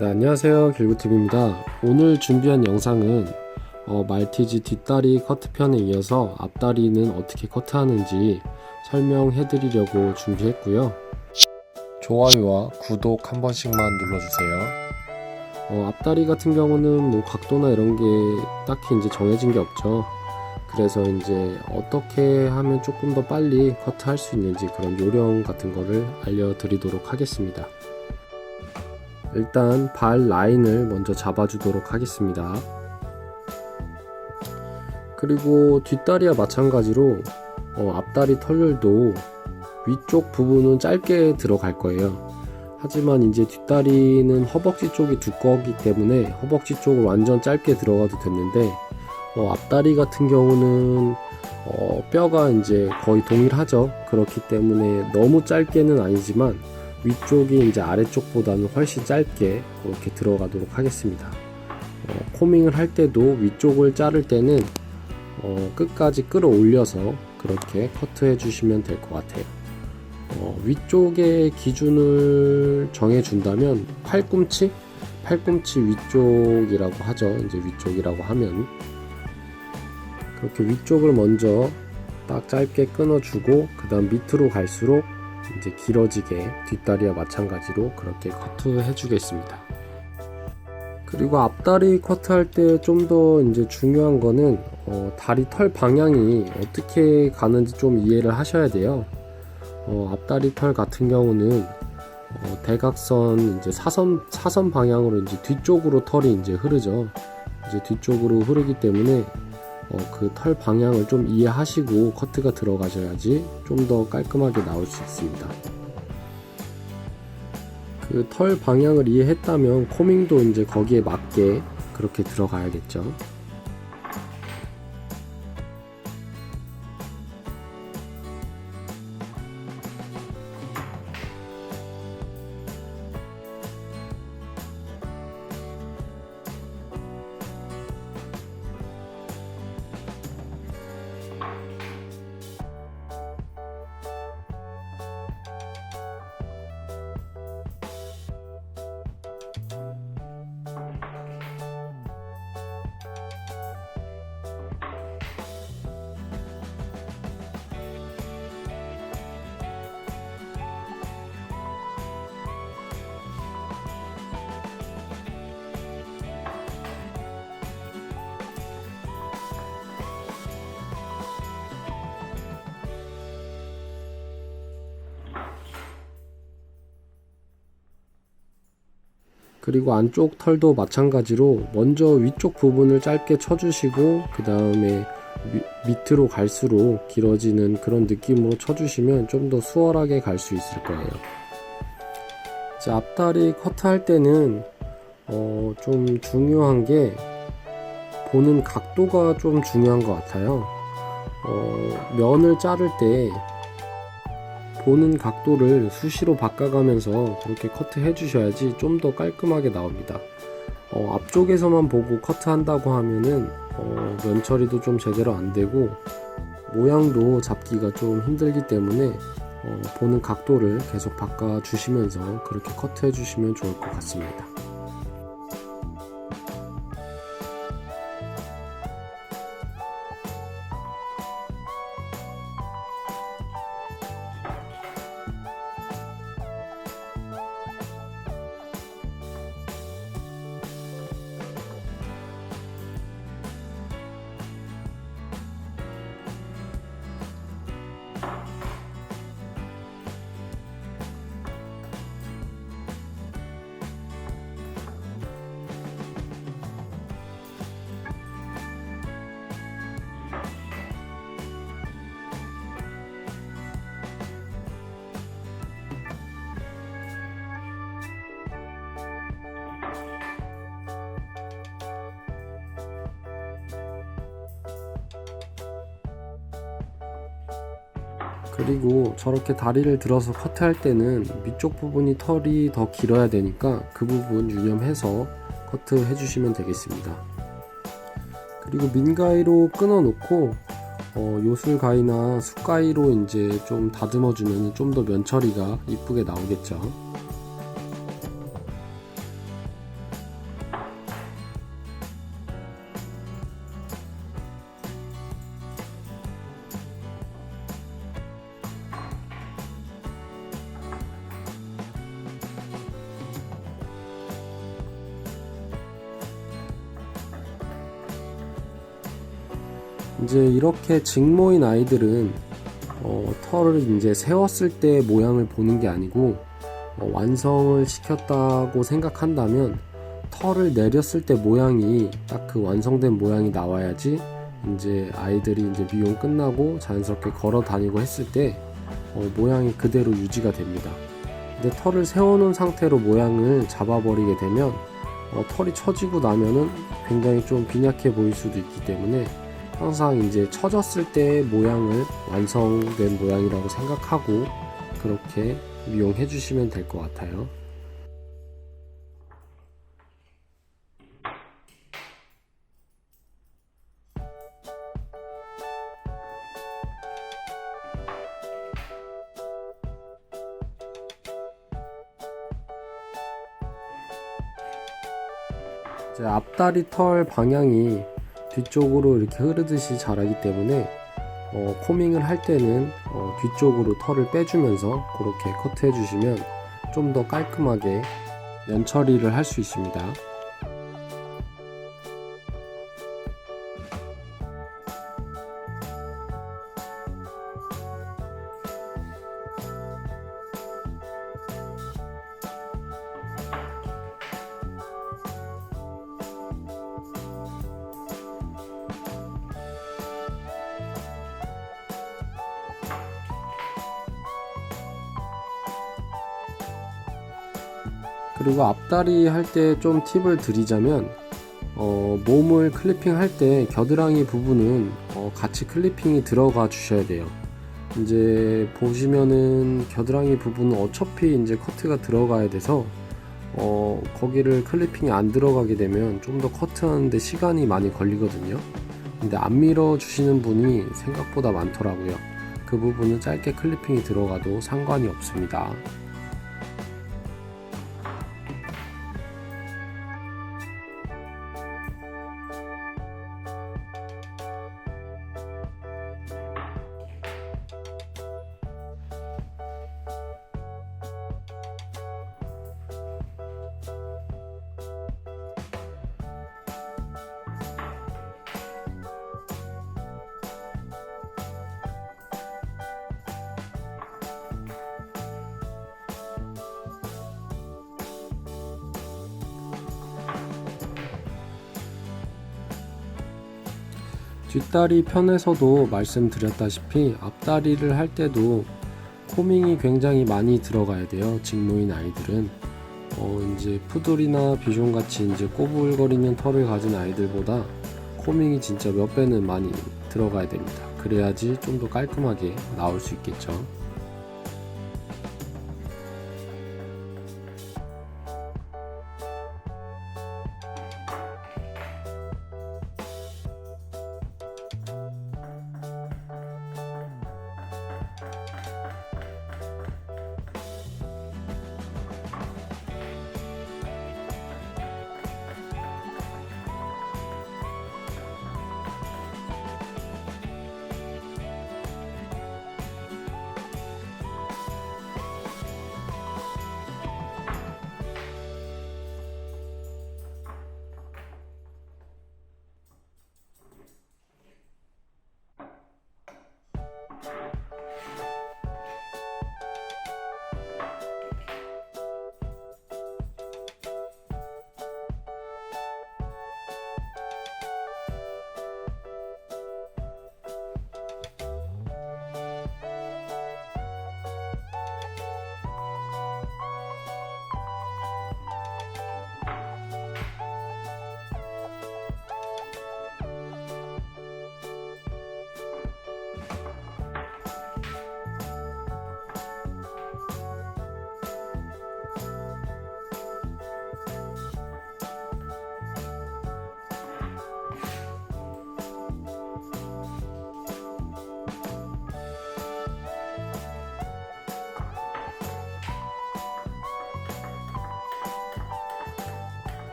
네, 안녕하세요. 길구TV입니다. 오늘 준비한 영상은 어, 말티즈 뒷다리 커트편에 이어서 앞다리는 어떻게 커트하는지 설명해 드리려고 준비했고요. 좋아요와 구독 한 번씩만 눌러주세요. 어, 앞다리 같은 경우는 뭐 각도나 이런 게 딱히 이제 정해진 게 없죠. 그래서 이제 어떻게 하면 조금 더 빨리 커트할 수 있는지 그런 요령 같은 거를 알려드리도록 하겠습니다. 일단 발 라인을 먼저 잡아주도록 하겠습니다. 그리고 뒷다리와 마찬가지로 어, 앞다리 털들도 위쪽 부분은 짧게 들어갈 거예요. 하지만 이제 뒷다리는 허벅지 쪽이 두꺼우기 때문에 허벅지 쪽을 완전 짧게 들어가도 됐는데 어, 앞다리 같은 경우는 어, 뼈가 이제 거의 동일하죠. 그렇기 때문에 너무 짧게는 아니지만 위쪽이 이제 아래쪽보다는 훨씬 짧게 그렇게 들어가도록 하겠습니다. 어, 코밍을 할 때도 위쪽을 자를 때는 어, 끝까지 끌어올려서 그렇게 커트해 주시면 될 것 같아요. 어, 위쪽의 기준을 정해 준다면 팔꿈치? 팔꿈치 위쪽이라고 하죠. 이제 위쪽이라고 하면 그렇게 위쪽을 먼저 딱 짧게 끊어주고 그 다음 밑으로 갈수록 이제 길어지게 뒷다리와 마찬가지로 그렇게 커트해 주겠습니다. 그리고 앞다리 커트할 때 좀 더 이제 중요한 거는 어, 다리 털 방향이 어떻게 가는지 좀 이해를 하셔야 돼요. 어, 앞다리 털 같은 경우는 어, 대각선 이제 사선 사선 방향으로 이제 뒤쪽으로 털이 이제 흐르죠. 이제 뒤쪽으로 흐르기 때문에 어, 그 털 방향을 좀 이해하시고 커트가 들어가셔야지 좀 더 깔끔하게 나올 수 있습니다. 그 털 방향을 이해했다면 코밍도 이제 거기에 맞게 그렇게 들어가야겠죠. 그리고 안쪽 털도 마찬가지로 먼저 위쪽 부분을 짧게 쳐주시고 그 다음에 밑으로 갈수록 길어지는 그런 느낌으로 쳐주시면 좀 더 수월하게 갈 수 있을 거예요. 자, 앞다리 커트할 때는 어, 좀 중요한 게 보는 각도가 좀 중요한 것 같아요. 어, 면을 자를 때 보는 각도를 수시로 바꿔가면서 그렇게 커트 해 주셔야지 좀 더 깔끔하게 나옵니다. 어, 앞쪽에서만 보고 커트한다고 하면은 어, 면 처리도 좀 제대로 안 되고 모양도 잡기가 좀 힘들기 때문에 어, 보는 각도를 계속 바꿔 주시면서 그렇게 커트 해 주시면 좋을 것 같습니다. 그리고 저렇게 다리를 들어서 커트할 때는 위쪽 부분이 털이 더 길어야 되니까 그 부분 유념해서 커트 해주시면 되겠습니다. 그리고 민가위로 끊어 놓고 어, 요술가위나 숫가위로 이제 좀 다듬어 주면 좀 더 면처리가 이쁘게 나오겠죠. 이렇게 직모인 아이들은 어, 털을 이제 세웠을 때 모양을 보는 게 아니고 어, 완성을 시켰다고 생각한다면 털을 내렸을 때 모양이 딱 그 완성된 모양이 나와야지 이제 아이들이 이제 미용 끝나고 자연스럽게 걸어 다니고 했을 때 어, 모양이 그대로 유지가 됩니다. 근데 털을 세워놓은 상태로 모양을 잡아버리게 되면 어, 털이 처지고 나면은 굉장히 좀 빈약해 보일 수도 있기 때문에 항상 이제 처졌을 때 모양을 완성된 모양이라고 생각하고 그렇게 미용해 주시면 될 것 같아요. 앞다리 털 방향이 뒤쪽으로 이렇게 흐르듯이 자라기 때문에 어, 코밍을 할 때는 어, 뒤쪽으로 털을 빼주면서 그렇게 커트해 주시면 좀 더 깔끔하게 면 처리를 할 수 있습니다. 그리고 앞다리 할 때 좀 팁을 드리자면 어, 몸을 클리핑 할 때 겨드랑이 부분은 어, 같이 클리핑이 들어가 주셔야 돼요. 이제 보시면은 겨드랑이 부분은 어차피 이제 커트가 들어가야 돼서 어, 거기를 클리핑이 안 들어가게 되면 좀 더 커트하는데 시간이 많이 걸리거든요. 근데 안 밀어 주시는 분이 생각보다 많더라고요. 그 부분은 짧게 클리핑이 들어가도 상관이 없습니다. 뒷다리 편에서도 말씀드렸다시피 앞다리를 할 때도 코밍이 굉장히 많이 들어가야 돼요. 직모인 아이들은 어 이제 푸들이나 비숑 같이 이제 꼬불거리는 털을 가진 아이들보다 코밍이 진짜 몇 배는 많이 들어가야 됩니다. 그래야지 좀 더 깔끔하게 나올 수 있겠죠.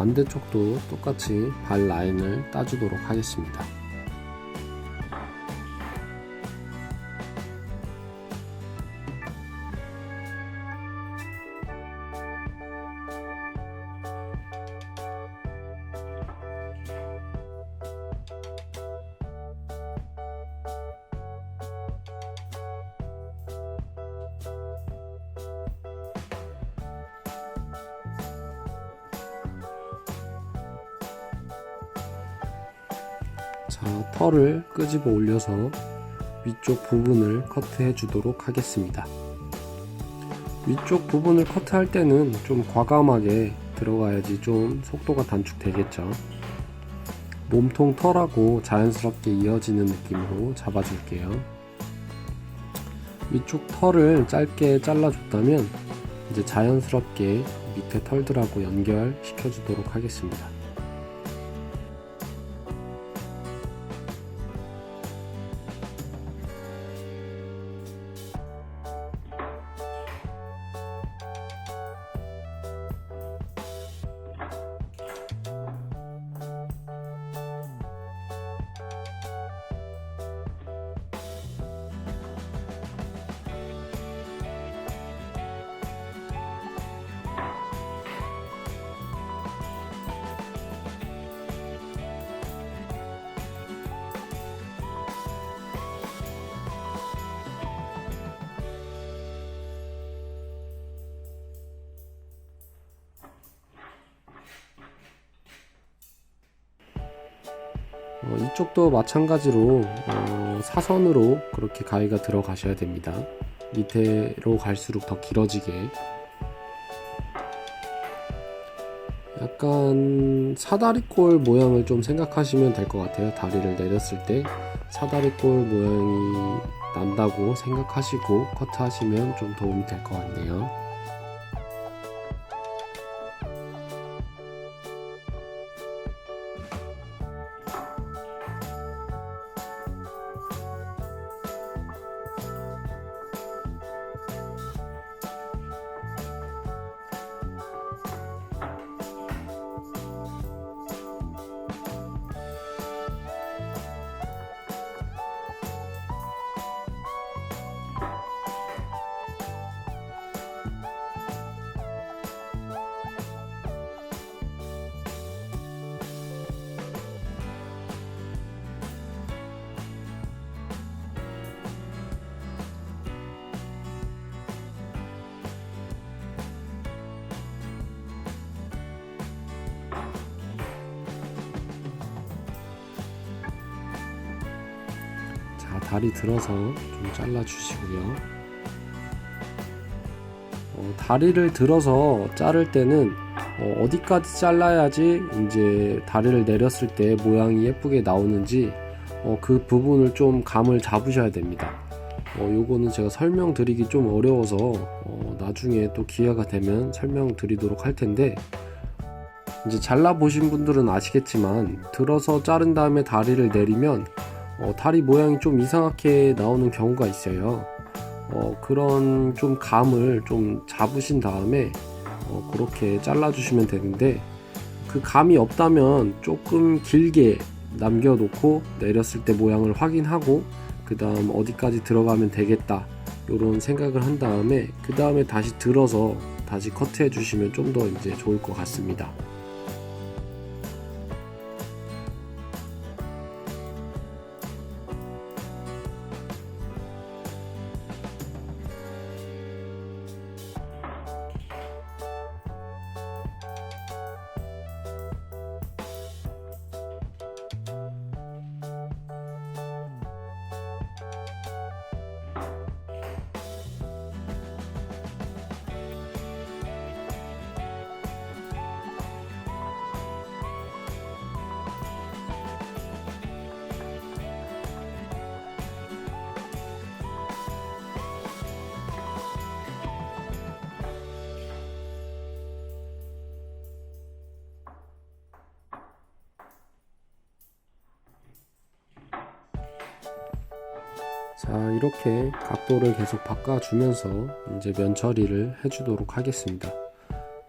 반대쪽도 똑같이 발 라인을 따주도록 하겠습니다. 자, 털을 끄집어 올려서 위쪽 부분을 커트해 주도록 하겠습니다. 위쪽 부분을 커트할 때는 좀 과감하게 들어가야지 좀 속도가 단축되겠죠. 몸통 털하고 자연스럽게 이어지는 느낌으로 잡아줄게요. 위쪽 털을 짧게 잘라줬다면 이제 자연스럽게 밑에 털들하고 연결시켜 주도록 하겠습니다. 어, 이쪽도 마찬가지로 어, 사선으로 그렇게 가위가 들어가셔야 됩니다. 밑으로 갈수록 더 길어지게 약간 사다리꼴 모양을 좀 생각하시면 될 것 같아요. 다리를 내렸을 때 사다리꼴 모양이 난다고 생각하시고 커트하시면 좀 도움이 될 것 같네요. 다리 들어서 좀 잘라 주시고요. 어, 다리를 들어서 자를 때는 어, 디까지 잘라야지 이제 다리를 내렸을 때 모양이 예쁘게 나오는지 어, 그 부분을 좀 감을 잡으셔야 됩니다. 어, 요거는 제가 설명드리기 좀 어려워서 어, 나중에 또 기회가 되면 설명드리도록 할 텐데 이제 잘라 보신 분들은 아시겠지만 들어서 자른 다음에 다리를 내리면 어, 다리 모양이 좀 이상하게 나오는 경우가 있어요. 어, 그런 좀 감을 좀 잡으신 다음에 어, 그렇게 잘라주시면 되는데 그 감이 없다면 조금 길게 남겨놓고 내렸을 때 모양을 확인하고 그 다음 어디까지 들어가면 되겠다 이런 생각을 한 다음에 그 다음에 다시 들어서 다시 커트해 주시면 좀 더 이제 좋을 것 같습니다. 자 이렇게 각도를 계속 바꿔주면서 이제 면 처리를 해주도록 하겠습니다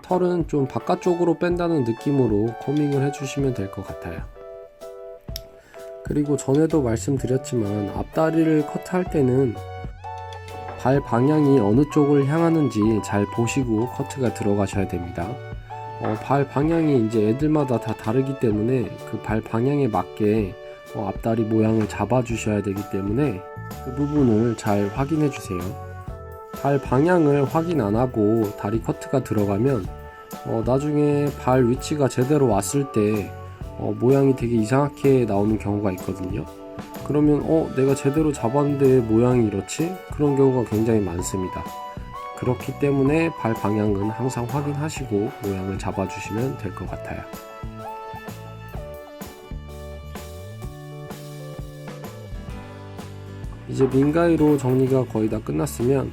털은 좀 바깥쪽으로 뺀다는 느낌으로 코밍을 해주시면 될 것 같아요. 그리고 전에도 말씀드렸지만 앞다리를 커트할 때는 발 방향이 어느 쪽을 향하는지 잘 보시고 커트가 들어가셔야 됩니다. 어, 발 방향이 이제 애들마다 다 다르기 때문에 그 발 방향에 맞게 어, 앞다리 모양을 잡아 주셔야 되기 때문에 그 부분을 잘 확인해 주세요. 발 방향을 확인 안 하고 다리 커트가 들어가면 어, 나중에 발 위치가 제대로 왔을 때 어, 모양이 되게 이상하게 나오는 경우가 있거든요. 그러면 어 내가 제대로 잡았는데 모양이 이렇지? 그런 경우가 굉장히 많습니다. 그렇기 때문에 발 방향은 항상 확인하시고 모양을 잡아주시면 될 것 같아요. 이제 민가위로 정리가 거의 다 끝났으면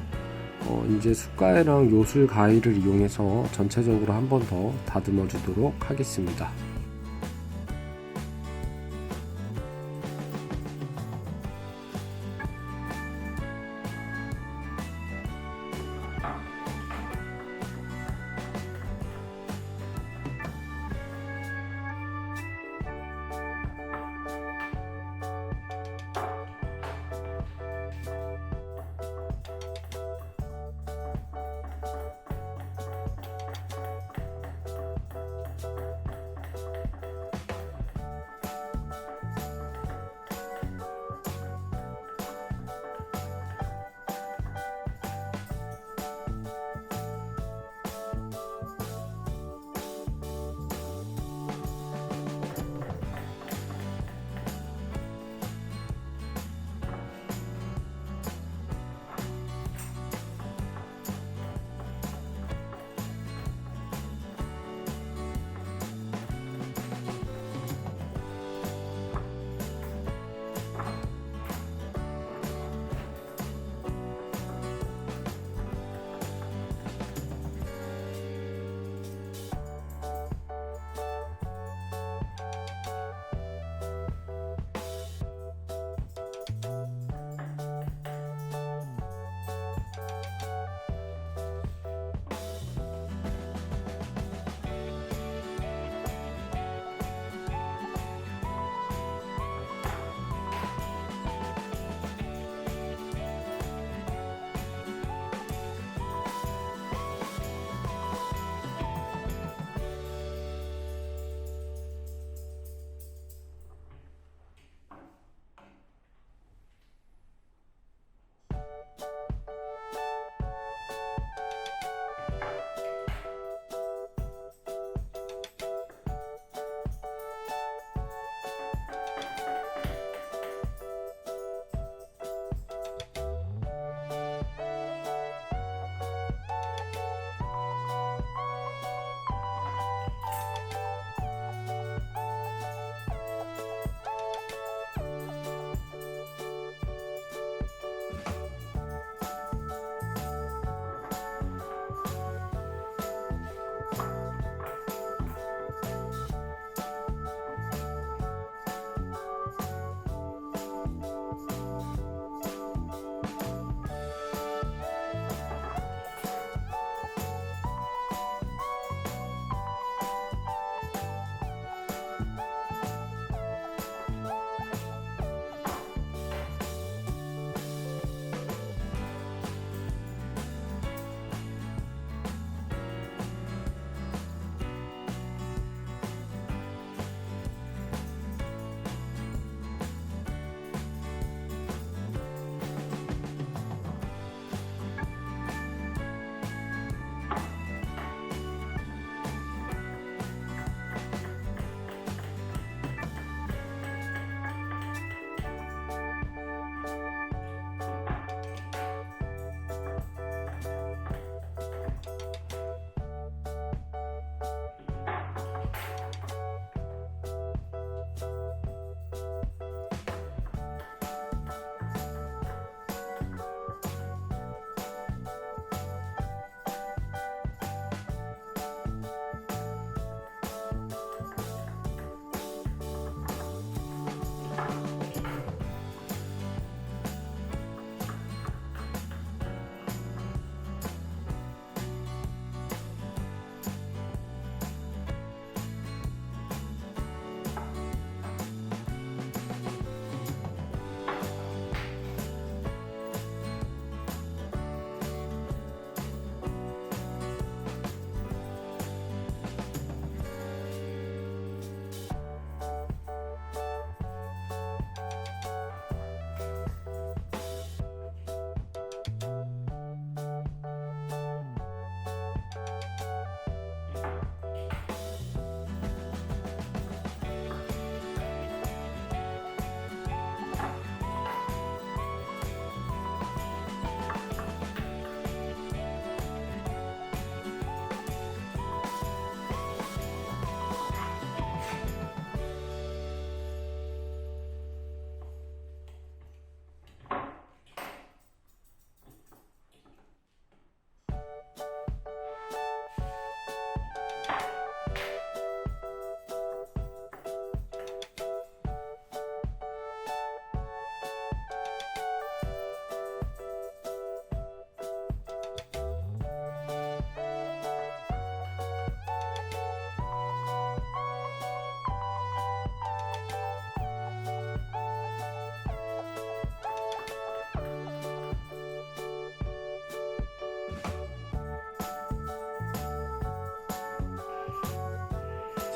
어, 이제 숟가위랑 요술 가위를 이용해서 전체적으로 한 번 더 다듬어 주도록 하겠습니다.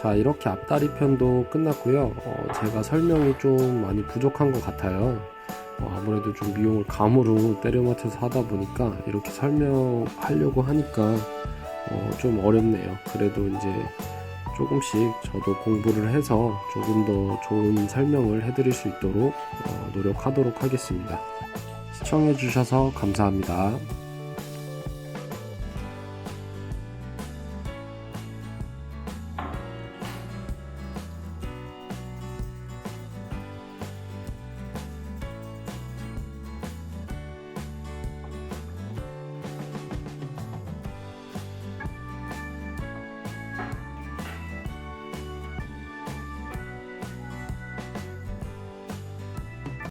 자, 이렇게 앞다리 편도 끝났고요. 어, 제가 설명이 좀 많이 부족한 것 같아요. 어, 아무래도 좀 미용을 감으로 때려 맞춰서 하다 보니까 이렇게 설명하려고 하니까 어, 좀 어렵네요. 그래도 이제 조금씩 저도 공부를 해서 조금 더 좋은 설명을 해드릴 수 있도록 어, 노력하도록 하겠습니다. 시청해주셔서 감사합니다.